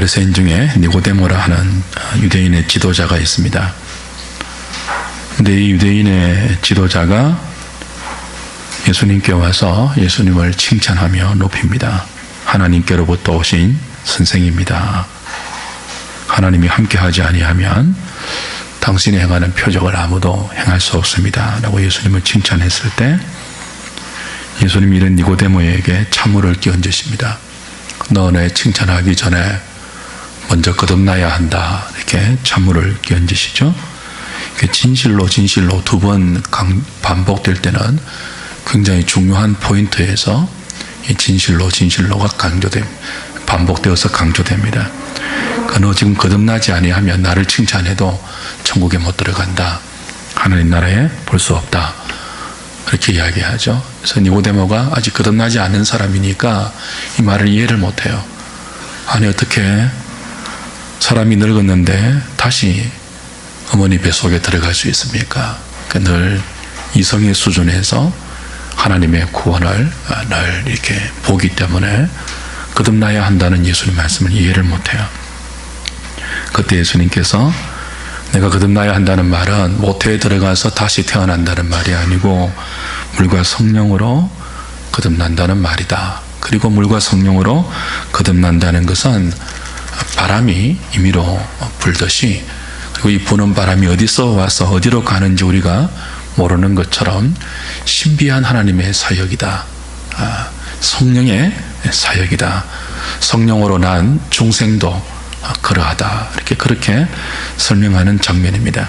바리새인 중에 니고데모라 하는 유대인의 지도자가 있습니다. 근데 이 유대인의 지도자가 예수님께 와서 예수님을 칭찬하며 높입니다. 하나님께로부터 오신 선생입니다. 하나님이 함께하지 아니하면 당신이 행하는 표적을 아무도 행할 수 없습니다. 라고 예수님을 칭찬했을 때 예수님이 이런 니고데모에게 찬물을 끼얹으십니다. 너내 칭찬하기 전에 먼저 거듭나야 한다. 이렇게 찬물을 끼얹으시죠. 진실로 진실로 두 번 반복될 때는 굉장히 중요한 포인트에서 이 진실로 진실로가 강조됨 반복되어서 강조됩니다. 그너 지금 거듭나지 아니하면 나를 칭찬해도 천국에 못 들어간다. 하나님 나라에 볼 수 없다. 그렇게 이야기하죠. 그래서 니고데모가 아직 거듭나지 않은 사람이니까 이 말을 이해를 못해요. 아니 어떻게 사람이 늙었는데 다시 어머니 뱃속에 들어갈 수 있습니까? 그러니까 늘 이성의 수준에서 하나님의 구원을 늘 이렇게 보기 때문에 거듭나야 한다는 예수님 말씀을 이해를 못해요. 그때 예수님께서 내가 거듭나야 한다는 말은 모태에 들어가서 다시 태어난다는 말이 아니고 물과 성령으로 거듭난다는 말이다. 그리고 물과 성령으로 거듭난다는 것은 바람이 임의로 불듯이 그리고 이 부는 바람이 어디서 와서 어디로 가는지 우리가 모르는 것처럼 신비한 하나님의 사역이다. 아, 성령의 사역이다. 성령으로 난 중생도 그러하다. 이렇게 그렇게 설명하는 장면입니다.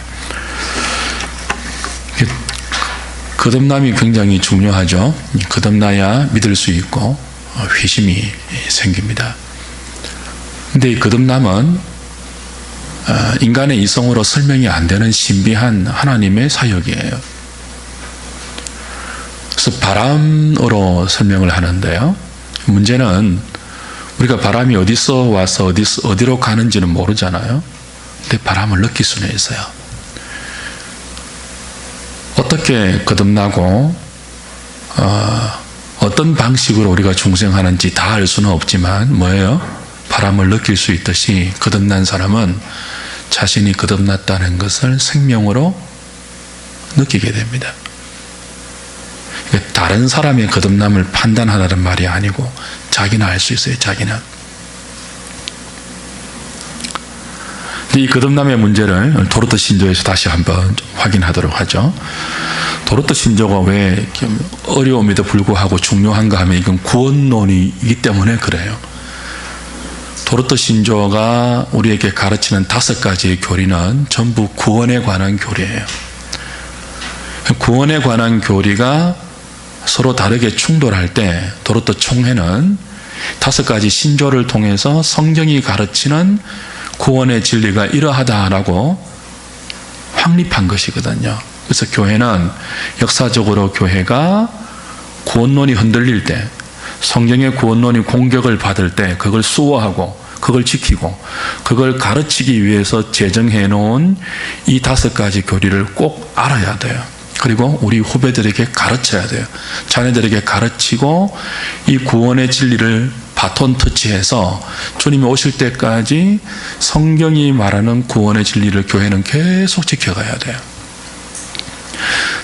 거듭남이 굉장히 중요하죠. 거듭나야 믿을 수 있고 회심이 생깁니다. 근데 이 거듭남은 어, 인간의 이성으로 설명이 안 되는 신비한 하나님의 사역이에요. 그래서 바람으로 설명을 하는데요. 문제는 우리가 바람이 어디서 와서 어디, 어디로 가는지는 모르잖아요. 근데 바람을 느낄 수는 있어요. 어떻게 거듭나고, 어, 어떤 방식으로 우리가 중생하는지 다 알 수는 없지만, 뭐예요? 바람을 느낄 수 있듯이 거듭난 사람은 자신이 거듭났다는 것을 생명으로 느끼게 됩니다. 다른 사람의 거듭남을 판단하라는 말이 아니고 자기는 알 수 있어요. 자기는. 이 거듭남의 문제를 도르트 신조에서 다시 한번 확인하도록 하죠. 도르트 신조가 왜 어려움에도 불구하고 중요한가 하면 이건 구원론이기 때문에 그래요. 도르트 신조가 우리에게 가르치는 다섯 가지의 교리는 전부 구원에 관한 교리예요. 구원에 관한 교리가 서로 다르게 충돌할 때 도르트 총회는 다섯 가지 신조를 통해서 성경이 가르치는 구원의 진리가 이러하다라고 확립한 것이거든요. 그래서 교회는 역사적으로 교회가 구원론이 흔들릴 때 성경의 구원론이 공격을 받을 때 그걸 수호하고 그걸 지키고 그걸 가르치기 위해서 제정해 놓은 이 다섯 가지 교리를 꼭 알아야 돼요. 그리고 우리 후배들에게 가르쳐야 돼요. 자녀들에게 가르치고 이 구원의 진리를 바톤 터치해서 주님이 오실 때까지 성경이 말하는 구원의 진리를 교회는 계속 지켜가야 돼요.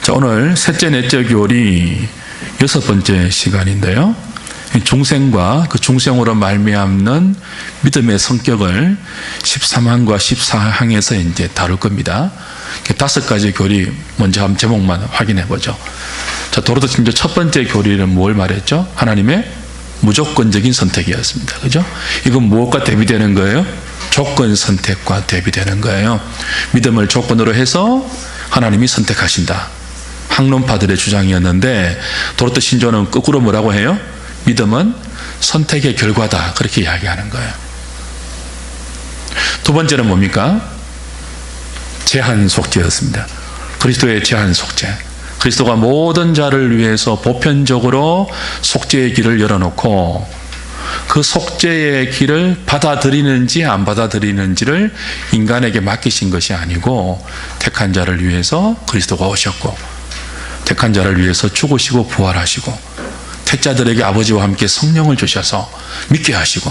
자, 오늘 셋째, 넷째 교리 여섯 번째 시간인데요. 중생과 그 중생으로 말미암는 믿음의 성격을 13항과 14항에서 이제 다룰 겁니다. 다섯 가지 교리 먼저 한 제목만 확인해 보죠. 자, 도로도 진짜 첫 번째 교리는 뭘 말했죠? 하나님의 무조건적인 선택이었습니다. 그죠? 이건 무엇과 대비되는 거예요? 조건 선택과 대비되는 거예요. 믿음을 조건으로 해서 하나님이 선택하신다. 학론파들의 주장이었는데 도로트 신조는 거꾸로 뭐라고 해요? 믿음은 선택의 결과다. 그렇게 이야기하는 거예요. 두 번째는 뭡니까? 제한 속죄였습니다. 그리스도의 제한 속죄. 그리스도가 모든 자를 위해서 보편적으로 속죄의 길을 열어놓고 그 속죄의 길을 받아들이는지 안 받아들이는지를 인간에게 맡기신 것이 아니고 택한 자를 위해서 그리스도가 오셨고 택한 자를 위해서 죽으시고 부활하시고 택자들에게 아버지와 함께 성령을 주셔서 믿게 하시고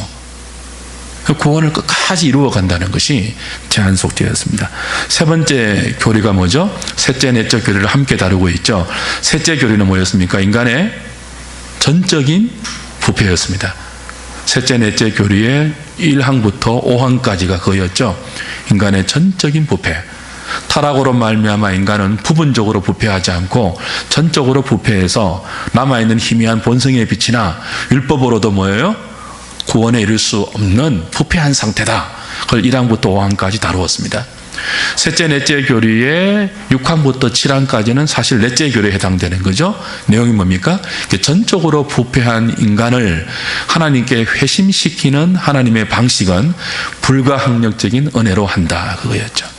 구원을 끝까지 이루어 간다는 것이 제한 속죄였습니다. 세 번째 교리가 뭐죠? 셋째, 넷째 교리를 함께 다루고 있죠. 셋째 교리는 뭐였습니까? 인간의 전적인 부패였습니다. 셋째, 넷째 교리의 1항부터 5항까지가 그였죠. 인간의 전적인 부패. 타락으로 말미암아 인간은 부분적으로 부패하지 않고 전적으로 부패해서 남아있는 희미한 본성의 빛이나 율법으로도 뭐예요? 구원에 이를 수 없는 부패한 상태다. 그걸 1항부터 5항까지 다루었습니다. 셋째, 넷째 교리의 6항부터 7항까지는 사실 넷째 교리에 해당되는 거죠. 내용이 뭡니까? 전적으로 부패한 인간을 하나님께 회심시키는 하나님의 방식은 불가항력적인 은혜로 한다. 그거였죠.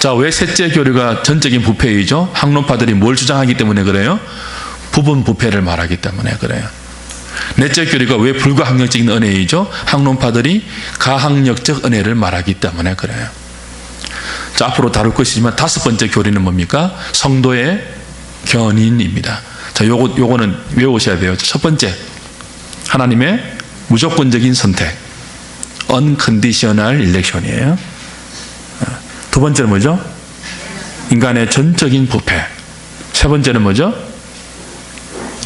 자, 왜 셋째 교류가 전적인 부패이죠? 학론파들이 뭘 주장하기 때문에 그래요? 부분 부패를 말하기 때문에 그래요. 넷째 교리가 왜 불가항력적인 은혜이죠? 학론파들이 가항력적 은혜를 말하기 때문에 그래요. 자, 앞으로 다룰 것이지만 다섯 번째 교리는 뭡니까? 성도의 견인입니다. 자, 요거, 요거는 외우셔야 돼요. 첫 번째, 하나님의 무조건적인 선택. unconditional election이에요. 두 번째는 뭐죠? 인간의 전적인 부패. 세 번째는 뭐죠?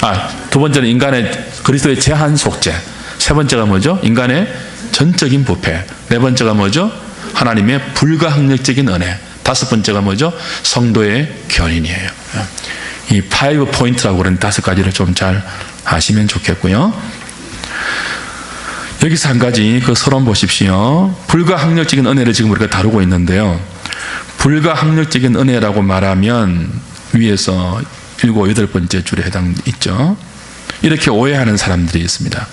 아, 두 번째는 인간의 그리스도의 제한 속죄. 세 번째가 뭐죠? 인간의 전적인 부패. 네 번째가 뭐죠? 하나님의 불가항력적인 은혜. 다섯 번째가 뭐죠? 성도의 견인이에요. 이 파이브 포인트라고 그런 다섯 가지를 좀 잘 아시면 좋겠고요. 여기서 한 가지 그 서론 보십시오. 불가항력적인 은혜를 지금 우리가 다루고 있는데요. 불가항력적인 은혜라고 말하면 위에서 일곱, 여덟 번째 줄에 해당 있죠. 이렇게 오해하는 사람들이 있습니다.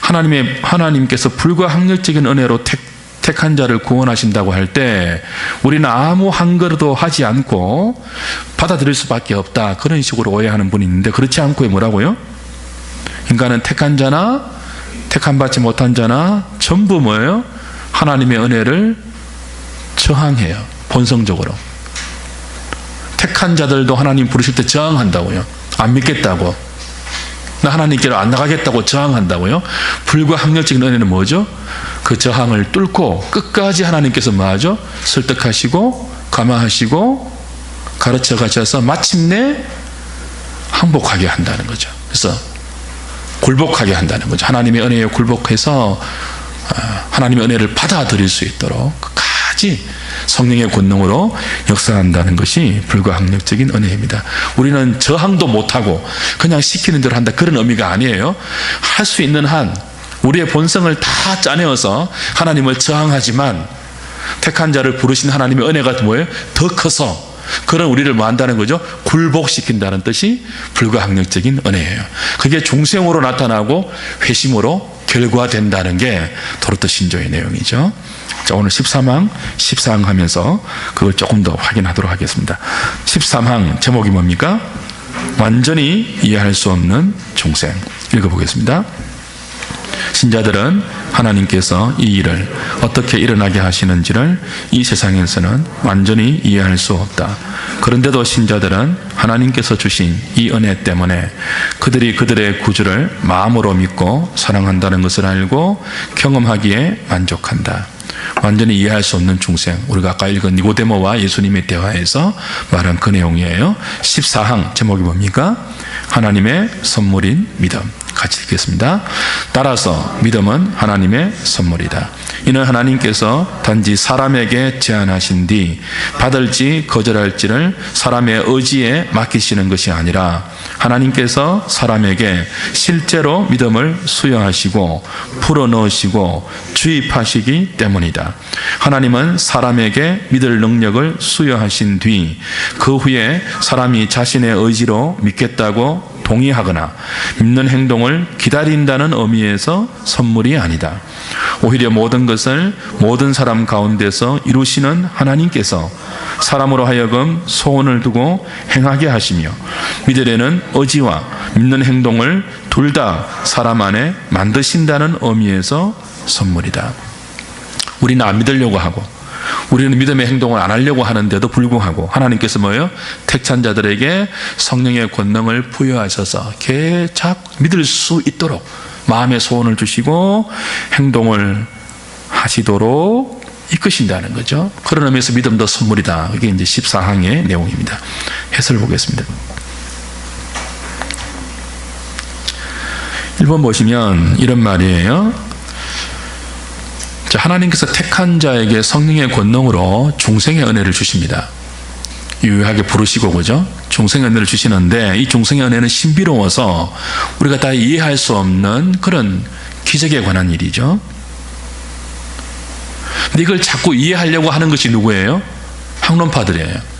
하나님의, 하나님께서 불가항력적인 은혜로 택, 택한 자를 구원하신다고 할 때 우리는 아무 한거도 하지 않고 받아들일 수밖에 없다. 그런 식으로 오해하는 분이 있는데 그렇지 않고 뭐라고요? 인간은 택한 자나 택한 받지 못한 자나 전부 뭐예요? 하나님의 은혜를 저항해요. 본성적으로. 택한 자들도 하나님 부르실 때 저항한다고요. 안 믿겠다고. 나 하나님께로 안 나가겠다고 저항한다고요. 불가항력적인 은혜는 뭐죠? 그 저항을 뚫고 끝까지 하나님께서 뭐하죠? 설득하시고 감화하시고 가르쳐 가셔서 마침내 항복하게 한다는 거죠. 그래서 굴복하게 한다는 거죠. 하나님의 은혜에 굴복해서 아, 하나님의 은혜를 받아들일 수 있도록 끝까지 성령의 권능으로 역사한다는 것이 불가항력적인 은혜입니다. 우리는 저항도 못하고 그냥 시키는 대로 한다 그런 의미가 아니에요. 할 수 있는 한 우리의 본성을 다 짜내어서 하나님을 저항하지만 택한 자를 부르신 하나님의 은혜가 뭐예요? 더 커서 그런 우리를 뭐 한다는 거죠? 굴복시킨다는 뜻이 불가항력적인 은혜예요. 그게 중생으로 나타나고 회심으로 결과된다는 게 도로트 신조의 내용이죠. 자, 오늘 13항, 14항 하면서 그걸 조금 더 확인하도록 하겠습니다. 13항 제목이 뭡니까? 완전히 이해할 수 없는 중생. 읽어보겠습니다. 신자들은 하나님께서 이 일을 어떻게 일어나게 하시는지를 이 세상에서는 완전히 이해할 수 없다. 그런데도 신자들은 하나님께서 주신 이 은혜 때문에 그들이 그들의 구주를 마음으로 믿고 사랑한다는 것을 알고 경험하기에 만족한다. 완전히 이해할 수 없는 중생. 우리가 아까 읽은 니고데모와 예수님의 대화에서 말한 그 내용이에요. 14항 제목이 뭡니까? 하나님의 선물인 믿음. 같이 읽겠습니다. 따라서 믿음은 하나님의 선물이다. 이는 하나님께서 단지 사람에게 제안하신 뒤 받을지 거절할지를 사람의 의지에 맡기시는 것이 아니라 하나님께서 사람에게 실제로 믿음을 수여하시고 풀어넣으시고 주입하시기 때문이다. 하나님은 사람에게 믿을 능력을 수여하신 뒤 그 후에 사람이 자신의 의지로 믿겠다고 동의하거나 믿는 행동을 기다린다는 의미에서 선물이 아니다. 오히려 모든 것을 모든 사람 가운데서 이루시는 하나님께서 사람으로 하여금 소원을 두고 행하게 하시며 믿으려는 의지와 믿는 행동을 둘 다 사람 안에 만드신다는 의미에서 선물이다. 우리는 안 믿으려고 하고 우리는 믿음의 행동을 안 하려고 하는데도 불구하고 하나님께서 뭐예요? 택찬 자들에게 성령의 권능을 부여하셔서 개착 믿을 수 있도록 마음의 소원을 주시고 행동을 하시도록 이끄신다는 거죠. 그런 의미에서 믿음도 선물이다. 이게 이제 14항의 내용입니다. 해설 보겠습니다. 1번 보시면 이런 말이에요. 자, 하나님께서 택한 자에게 성령의 권능으로 중생의 은혜를 주십니다. 유효하게 부르시고 그죠? 중생의 은혜를 주시는데 이 중생의 은혜는 신비로워서 우리가 다 이해할 수 없는 그런 기적에 관한 일이죠. 근데 이걸 자꾸 이해하려고 하는 것이 누구예요? 학론파들이에요.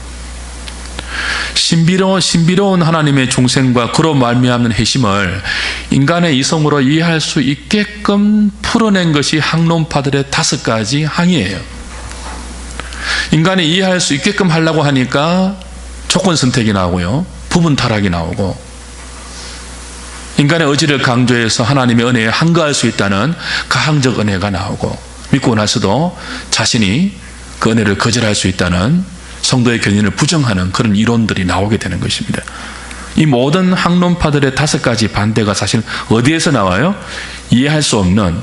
신비로운 신비로운 하나님의 중생과 그로 말미암는 회심을 인간의 이성으로 이해할 수 있게끔 풀어낸 것이 학론파들의 다섯 가지 항이에요. 인간이 이해할 수 있게끔 하려고 하니까 조건 선택이 나오고요. 부분 타락이 나오고 인간의 의지를 강조해서 하나님의 은혜에 한가할 수 있다는 가항적 은혜가 나오고 믿고 나서도 자신이 그 은혜를 거절할 수 있다는 성도의 견인을 부정하는 그런 이론들이 나오게 되는 것입니다. 이 모든 학론파들의 다섯 가지 반대가 사실 어디에서 나와요? 이해할 수 없는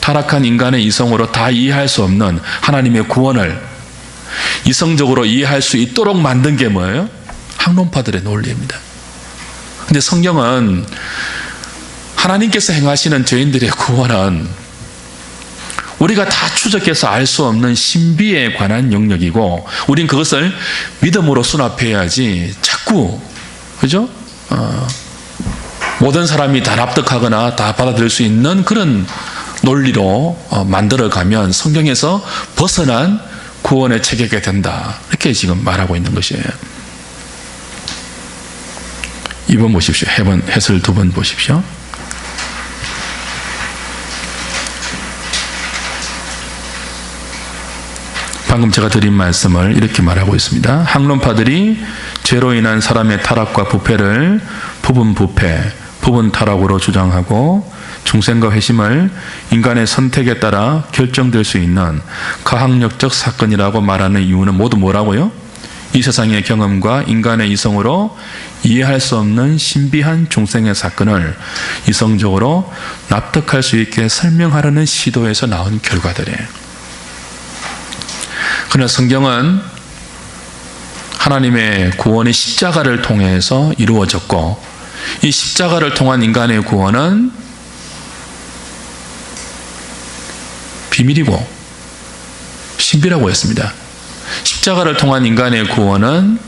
타락한 인간의 이성으로 다 이해할 수 없는 하나님의 구원을 이성적으로 이해할 수 있도록 만든 게 뭐예요? 학론파들의 논리입니다. 근데 성경은 하나님께서 행하시는 죄인들의 구원은 우리가 다 추적해서 알 수 없는 신비에 관한 영역이고, 우린 그것을 믿음으로 수납해야지 자꾸, 그죠? 어, 모든 사람이 다 납득하거나 다 받아들일 수 있는 그런 논리로 어, 만들어가면 성경에서 벗어난 구원의 체계가 된다. 이렇게 지금 말하고 있는 것이에요. 2번 보십시오. 해번, 해설 두 번 보십시오. 방금 제가 드린 말씀을 이렇게 말하고 있습니다. 학론파들이 죄로 인한 사람의 타락과 부패를 부분 부패, 부분 타락으로 주장하고 중생과 회심을 인간의 선택에 따라 결정될 수 있는 가학력적 사건이라고 말하는 이유는 모두 뭐라고요? 이 세상의 경험과 인간의 이성으로 이해할 수 없는 신비한 중생의 사건을 이성적으로 납득할 수 있게 설명하려는 시도에서 나온 결과들이에요. 그러나 성경은 하나님의 구원이 십자가를 통해서 이루어졌고 이 십자가를 통한 인간의 구원은 비밀이고 신비라고 했습니다. 십자가를 통한 인간의 구원은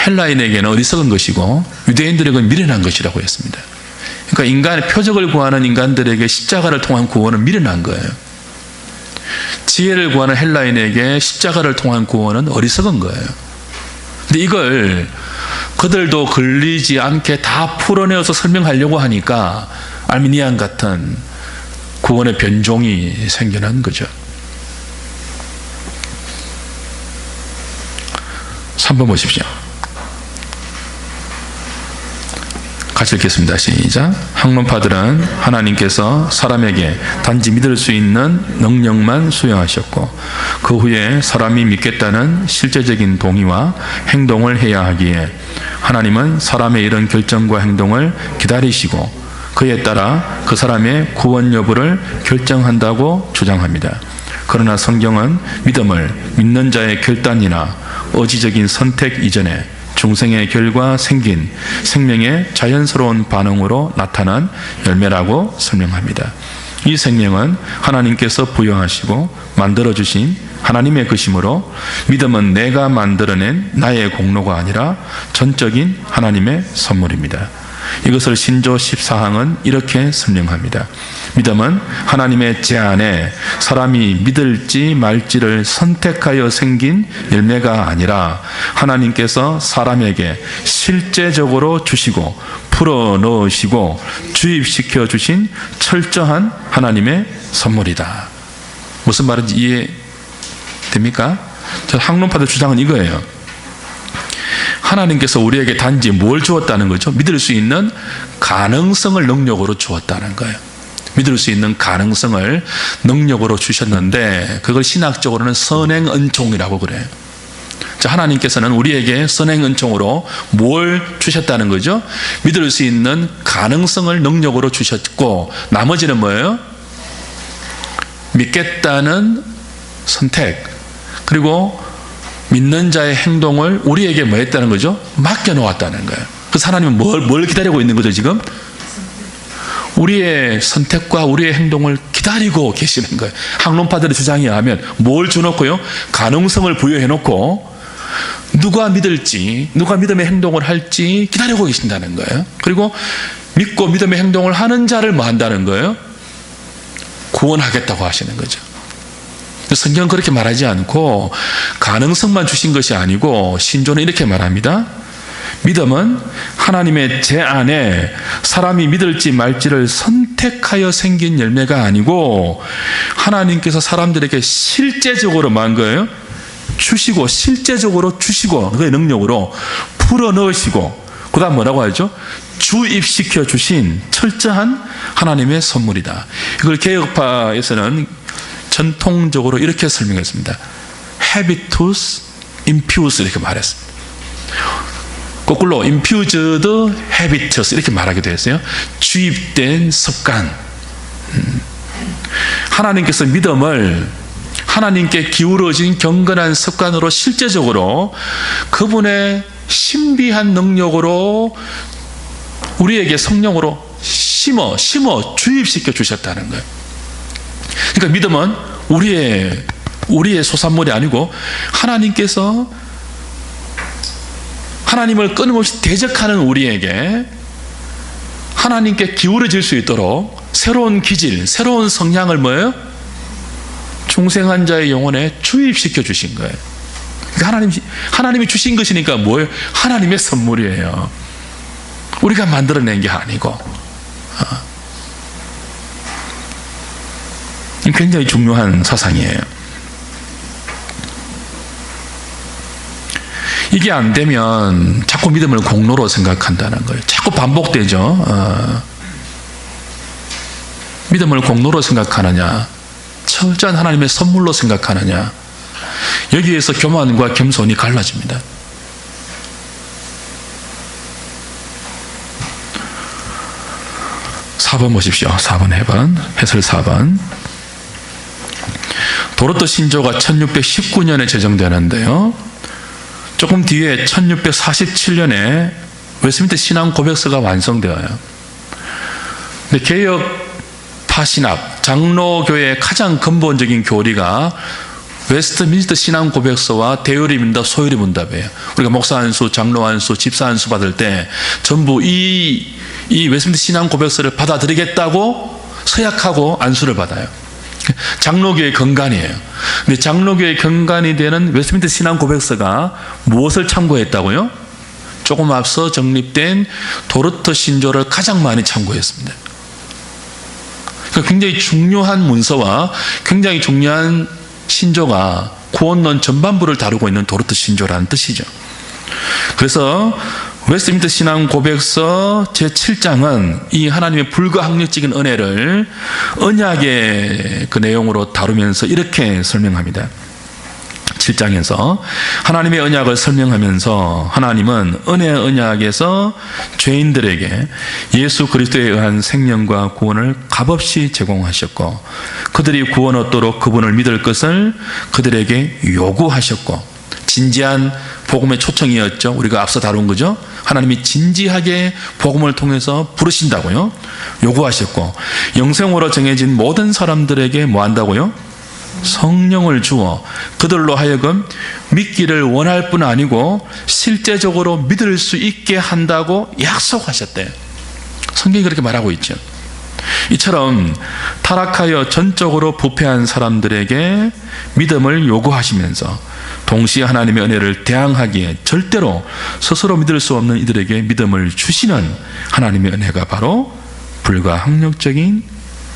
헬라인에게는 어리석은 것이고 유대인들에게는 미련한 것이라고 했습니다. 그러니까 인간의 표적을 구하는 인간들에게 십자가를 통한 구원은 미련한 거예요. 지혜를 구하는 헬라인에게 십자가를 통한 구원은 어리석은 거예요. 근데 이걸 그들도 걸리지 않게 다 풀어내어서 설명하려고 하니까 알미니안 같은 구원의 변종이 생겨난 거죠. 3번 보십시오. 같이 읽겠습니다. 시작. 학론파들은 하나님께서 사람에게 단지 믿을 수 있는 능력만 수여하셨고 그 후에 사람이 믿겠다는 실제적인 동의와 행동을 해야 하기에 하나님은 사람의 이런 결정과 행동을 기다리시고 그에 따라 그 사람의 구원 여부를 결정한다고 주장합니다. 그러나 성경은 믿음을 믿는 자의 결단이나 의지적인 선택 이전에 중생의 결과 생긴 생명의 자연스러운 반응으로 나타난 열매라고 설명합니다. 이 생명은 하나님께서 부여하시고 만들어주신 하나님의 것이므로 믿음은 내가 만들어낸 나의 공로가 아니라 전적인 하나님의 선물입니다. 이것을 신조 14항은 이렇게 설명합니다. 믿음은 하나님의 제안에 사람이 믿을지 말지를 선택하여 생긴 열매가 아니라 하나님께서 사람에게 실제적으로 주시고 풀어 넣으시고 주입시켜 주신 철저한 하나님의 선물이다. 무슨 말인지 이해됩니까? 저 학론파들 주장은 이거예요. 하나님께서 우리에게 단지 뭘 주었다는 거죠? 믿을 수 있는 가능성을 능력으로 주었다는 거예요. 믿을 수 있는 가능성을 능력으로 주셨는데 그걸 신학적으로는 선행 은총이라고 그래요. 자, 하나님께서는 우리에게 선행 은총으로 뭘 주셨다는 거죠? 믿을 수 있는 가능성을 능력으로 주셨고 나머지는 뭐예요? 믿겠다는 선택 그리고 믿는 자의 행동을 우리에게 뭐 했다는 거죠? 맡겨 놓았다는 거예요. 그래서 하나님은 뭘, 뭘 기다리고 있는 거죠, 지금? 우리의 선택과 우리의 행동을 기다리고 계시는 거예요. 학론파들의 주장에 의하면 뭘 주놓고요? 가능성을 부여해 놓고 누가 믿을지, 누가 믿음의 행동을 할지 기다리고 계신다는 거예요. 그리고 믿고 믿음의 행동을 하는 자를 뭐 한다는 거예요? 구원하겠다고 하시는 거죠. 성경 그렇게 말하지 않고 가능성만 주신 것이 아니고 신조는 이렇게 말합니다. 믿음은 하나님의 제 안에 사람이 믿을지 말지를 선택하여 생긴 열매가 아니고 하나님께서 사람들에게 실제적으로 만 거예요. 주시고 실제적으로 주시고 그의 능력으로 풀어 넣으시고 그다음 뭐라고 하죠? 주입시켜 주신 철저한 하나님의 선물이다. 이걸 개혁파에서는 전통적으로 이렇게 설명했습니다. habitus infuse 이렇게 말했습니다. 거꾸로 infused habitus 이렇게 말하기도 했어요. 주입된 습관. 음. 하나님께서 믿음을 하나님께 기울어진 경건한 습관으로 실제적으로 그분의 신비한 능력으로 우리에게 성령으로 심어 심어 주입시켜 주셨다는 거예요. 그러니까 믿음은 우리의 우리의 소산물이 아니고 하나님께서 하나님을 끊임없이 대적하는 우리에게 하나님께 기울어질 수 있도록 새로운 기질, 새로운 성향을 뭐예요? 중생한 자의 영혼에 주입시켜 주신 거예요. 그러니까 하나님, 하나님이 주신 것이니까 뭐예요? 하나님의 선물이에요. 우리가 만들어낸 게 아니고. 어. 굉장히 중요한 사상이에요. 이게 안 되면 자꾸 믿음을 공로로 생각한다는 거예요. 자꾸 반복되죠. 어. 믿음을 공로로 생각하느냐, 철저한 하나님의 선물로 생각하느냐, 여기에서 교만과 겸손이 갈라집니다. 사번 보십시오. 4번 해번. 해설 4번. 도로토 신조가 1619년에 제정되는데요. 조금 뒤에 1647년에 웨스민트 신앙 고백서가 완성되어요. 근데 개혁 파신학 장로교의 가장 근본적인 교리가 웨스트민스터 신앙 고백서와 대요리 문답, 소요리 문답이에요. 우리가 목사 안수, 장로 안수, 집사 안수 받을 때 전부 이, 이 웨스트민스터 신앙 고백서를 받아들이겠다고 서약하고 안수를 받아요. 장로교의 근간이에요. 근데 장로교의 근간이 되는 웨스트민트 신앙 고백서가 무엇을 참고했다고요? 조금 앞서 정립된 도르터 신조를 가장 많이 참고했습니다. 그러니까 굉장히 중요한 문서와 굉장히 중요한 신조가 구원론 전반부를 다루고 있는 도르트 신조라는 뜻이죠. 그래서 웨스트민트 신앙 고백서 제7장은 이 하나님의 불가항력적인 은혜를 언약의 그 내용으로 다루면서 이렇게 설명합니다. 7장에서 하나님의 언약을 설명하면서 하나님은 은혜의 언약에서 죄인들에게 예수 그리스도에 의한 생명과 구원을 값없이 제공하셨고 그들이 구원 얻도록 그분을 믿을 것을 그들에게 요구하셨고 진지한 복음의 초청이었죠. 우리가 앞서 다룬 거죠. 하나님이 진지하게 복음을 통해서 부르신다고요. 요구하셨고 영생으로 정해진 모든 사람들에게 뭐 한다고요? 성령을 주어 그들로 하여금 믿기를 원할 뿐 아니고 실제적으로 믿을 수 있게 한다고 약속하셨대요. 성경이 그렇게 말하고 있죠. 이처럼 타락하여 전적으로 부패한 사람들에게 믿음을 요구하시면서 동시에 하나님의 은혜를 대항하기에 절대로 스스로 믿을 수 없는 이들에게 믿음을 주시는 하나님의 은혜가 바로 불가항력적인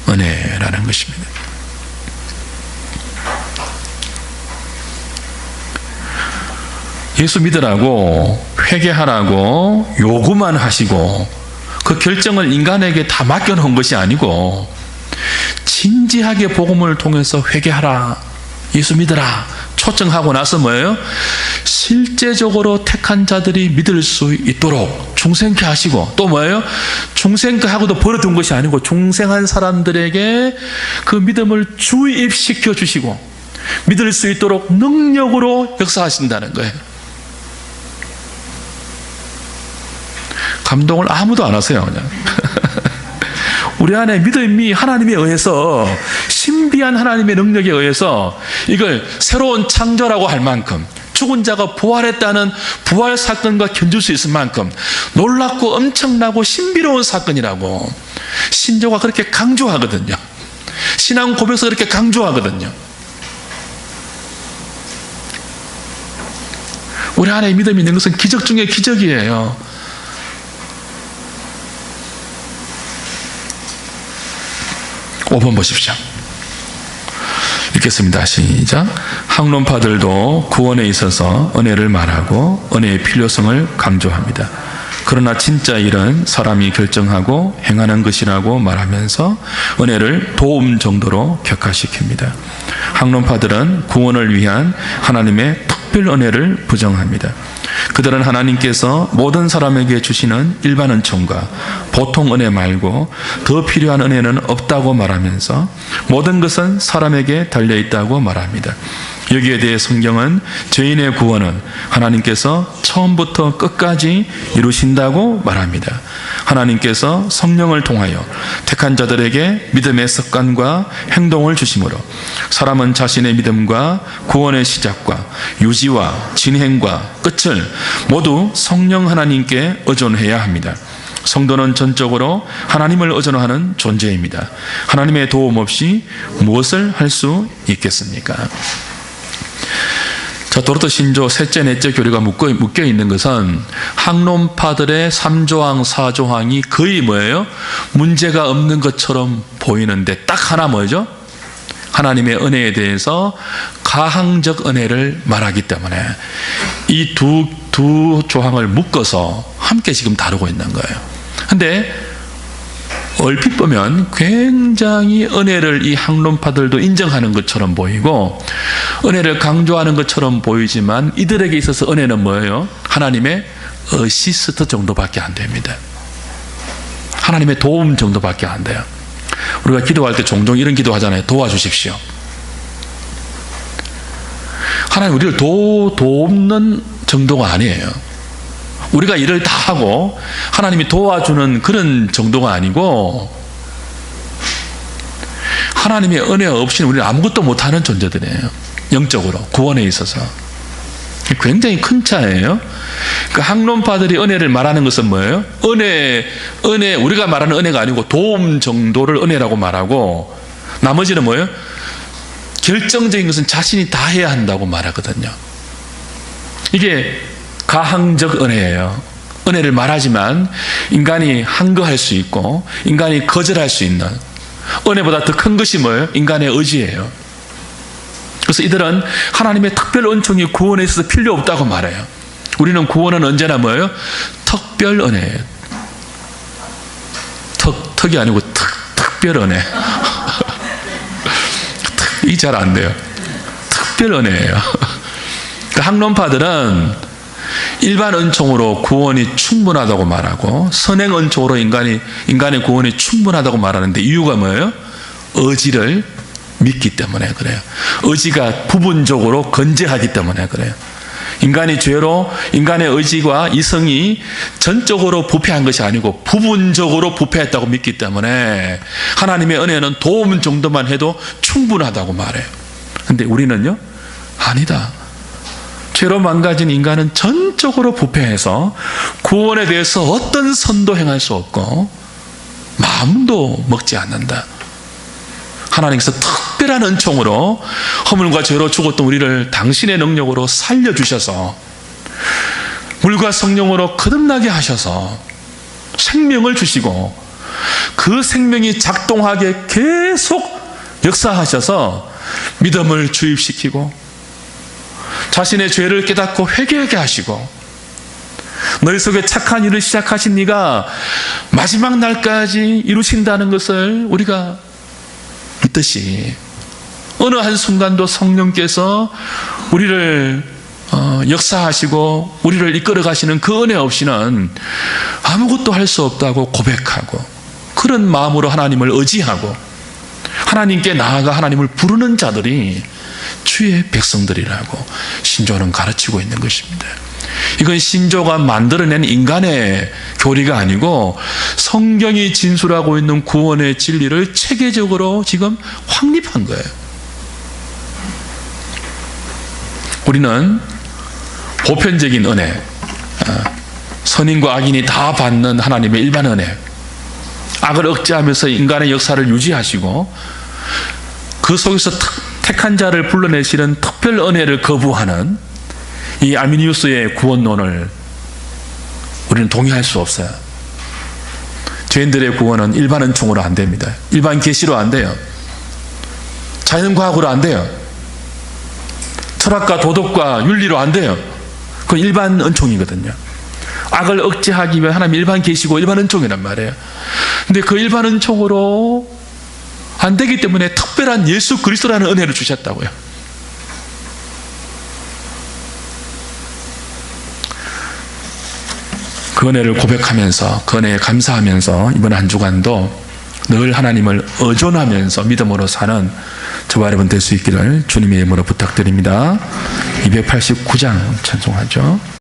은혜라는 것입니다. 예수 믿으라고 회개하라고 요구만 하시고 그 결정을 인간에게 다 맡겨놓은 것이 아니고 진지하게 복음을 통해서 회개하라 예수 믿으라 초청하고 나서 뭐예요? 실제적으로 택한 자들이 믿을 수 있도록 중생케 하시고 또 뭐예요? 중생케 하고도 버려둔 것이 아니고 중생한 사람들에게 그 믿음을 주입시켜 주시고 믿을 수 있도록 능력으로 역사하신다는 거예요. 감동을 아무도 안 하세요, 그냥. 우리 안에 믿음이 하나님에 의해서 신비한 하나님의 능력에 의해서 이걸 새로운 창조라고 할 만큼 죽은 자가 부활했다는 부활 사건과 견줄 수 있을 만큼 놀랍고 엄청나고 신비로운 사건이라고 신조가 그렇게 강조하거든요. 신앙 고백서 그렇게 강조하거든요. 우리 안에 믿음이 있는 것은 기적 중에 기적이에요. 오번 보십시오. 읽겠습니다. 시작. 학론파들도 구원에 있어서 은혜를 말하고 은혜의 필요성을 강조합니다. 그러나 진짜 일은 사람이 결정하고 행하는 것이라고 말하면서 은혜를 도움 정도로 격화시킵니다. 학론파들은 구원을 위한 하나님의 특별 은혜를 부정합니다. 그들은 하나님께서 모든 사람에게 주시는 일반 은총과 보통 은혜 말고 더 필요한 은혜는 없다고 말하면서 모든 것은 사람에게 달려 있다고 말합니다. 여기에 대해 성경은 죄인의 구원은 하나님께서 처음부터 끝까지 이루신다고 말합니다. 하나님께서 성령을 통하여 택한 자들에게 믿음의 습관과 행동을 주심으로 사람은 자신의 믿음과 구원의 시작과 유지와 진행과 끝을 모두 성령 하나님께 의존해야 합니다. 성도는 전적으로 하나님을 의존하는 존재입니다. 하나님의 도움 없이 무엇을 할 수 있겠습니까? 자, 도르토 신조 셋째, 넷째 교리가 묶여, 묶여 있는 것은 학론파들의 3조항, 4조항이 거의 뭐예요? 문제가 없는 것처럼 보이는데 딱 하나 뭐죠? 하나님의 은혜에 대해서 가항적 은혜를 말하기 때문에 이 두, 두 조항을 묶어서 함께 지금 다루고 있는 거예요. 근데 얼핏 보면 굉장히 은혜를 이 학론파들도 인정하는 것처럼 보이고 은혜를 강조하는 것처럼 보이지만 이들에게 있어서 은혜는 뭐예요? 하나님의 어시스트 정도밖에 안 됩니다. 하나님의 도움 정도밖에 안 돼요. 우리가 기도할 때 종종 이런 기도 하잖아요. 도와주십시오. 하나님 우리를 도, 돕는 정도가 아니에요. 우리가 일을 다 하고 하나님이 도와주는 그런 정도가 아니고 하나님의 은혜 없이는 우리는 아무것도 못하는 존재들이에요. 영적으로 구원에 있어서 굉장히 큰 차예요. 그 학론파들이 은혜를 말하는 것은 뭐예요? 은혜, 은혜 우리가 말하는 은혜가 아니고 도움 정도를 은혜라고 말하고 나머지는 뭐예요? 결정적인 것은 자신이 다 해야 한다고 말하거든요. 이게 가항적 은혜예요. 은혜를 말하지만 인간이 한거할 수 있고 인간이 거절할 수 있는 은혜보다 더 큰 것이 뭐예요? 인간의 의지예요. 그래서 이들은 하나님의 특별 은총이 구원에 있어서 필요 없다고 말해요. 우리는 구원은 언제나 뭐예요? 특별 은혜예요. 특, 특이 아니고 특, 특별 은혜. 이 잘 안 돼요. 특별 은혜예요. 그 학론파들은 일반 은총으로 구원이 충분하다고 말하고 선행 은총으로 인간이 인간의 구원이 충분하다고 말하는데 이유가 뭐예요? 의지를 믿기 때문에 그래요. 의지가 부분적으로 건재하기 때문에 그래요. 인간이 죄로 인간의 의지와 이성이 전적으로 부패한 것이 아니고 부분적으로 부패했다고 믿기 때문에 하나님의 은혜는 도움 정도만 해도 충분하다고 말해요. 근데 우리는요? 아니다. 죄로 망가진 인간은 전적으로 부패해서 구원에 대해서 어떤 선도 행할 수 없고 마음도 먹지 않는다. 하나님께서 특별한 은총으로 허물과 죄로 죽었던 우리를 당신의 능력으로 살려주셔서 물과 성령으로 거듭나게 하셔서 생명을 주시고 그 생명이 작동하게 계속 역사하셔서 믿음을 주입시키고 자신의 죄를 깨닫고 회개하게 하시고 너희 속에 착한 일을 시작하신 네가 마지막 날까지 이루신다는 것을 우리가 믿듯이 어느 한 순간도 성령께서 우리를 어, 역사하시고 우리를 이끌어 가시는 그 은혜 없이는 아무것도 할 수 없다고 고백하고 그런 마음으로 하나님을 의지하고 하나님께 나아가 하나님을 부르는 자들이 주의 백성들이라고 신조는 가르치고 있는 것입니다. 이건 신조가 만들어낸 인간의 교리가 아니고 성경이 진술하고 있는 구원의 진리를 체계적으로 지금 확립한 거예요. 우리는 보편적인 은혜, 어, 선인과 악인이 다 받는 하나님의 일반 은혜, 악을 억제하면서 인간의 역사를 유지하시고 그 속에서 특- 택한 자를 불러내시는 특별 은혜를 거부하는 이 아미니우스의 구원론을 우리는 동의할 수 없어요. 죄인들의 구원은 일반 은총으로 안 됩니다. 일반 계시로 안 돼요. 자연과학으로 안 돼요. 철학과 도덕과 윤리로 안 돼요. 그건 일반 은총이거든요. 악을 억제하기 위해 하나님 일반 계시고 일반 은총이란 말이에요. 근데 그 일반 은총으로 안 되기 때문에 특별한 예수 그리스도라는 은혜를 주셨다고요. 그 은혜를 고백하면서 그 은혜에 감사하면서 이번 한 주간도 늘 하나님을 의존하면서 믿음으로 사는 저와 여러분 될 수 있기를 주님의 이름으로 부탁드립니다. 289장 찬송하죠.